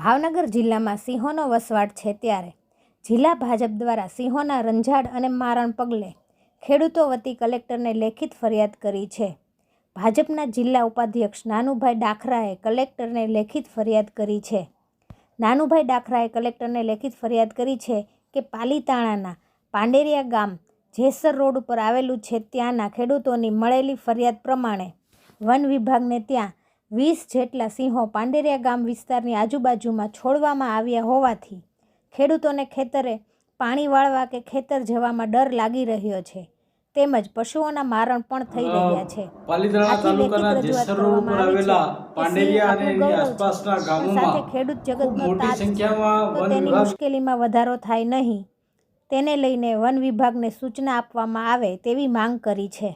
ભાવનગર જિલ્લામાં સિંહોનો વસવાટ છે ત્યારે. જિલ્લા ભાજપ દ્વારા સિંહોના રંજાડ અને મારણ પગલે ખેડૂતો વતી કલેક્ટરને લેખિત ફરિયાદ કરી છે. ભાજપના જિલ્લા ઉપાધ્યક્ષ નાનુભાઈ ડાખરાએ કલેક્ટરને લેખિત ફરિયાદ કરી છે. નાનુભાઈ ડાખરાએ કલેક્ટરને લેખિત ફરિયાદ કરી છે કે પાલીતાણાના પાંડેરિયા ગામ જેસર રોડ ઉપર આવેલું છે ત્યાંના ખેડૂતોની મળેલી ફરિયાદ પ્રમાણે વન વિભાગને ત્યાં વીસ જેટલા સિંહો પાંડેરિયા ગામ વિસ્તારની આજુબાજુમાં છોડવામાં આવ્યા હોવાથી ખેડૂતોને ખેતરે પાણી વાળવા કે ખેતર જવામાં ડર લાગી રહ્યો છે. તેમજ પશુઓના મારણ પણ થઈ રહ્યા છે. પાલીતાણા તાલુકાના રજૂઆત જેસર રોડ પર કરવામાં આવી આવેલા પાંડેરિયા અને એની ગૌરવ છે. સાથે ખેડૂત જગતનો મોટી. સંખ્યામાં વન તેની મુશ્કેલીમાં વધારો થાય નહીં. તેને લઈને વન વિભાગને સૂચના આપવામાં આવે તેવી માંગ કરી છે.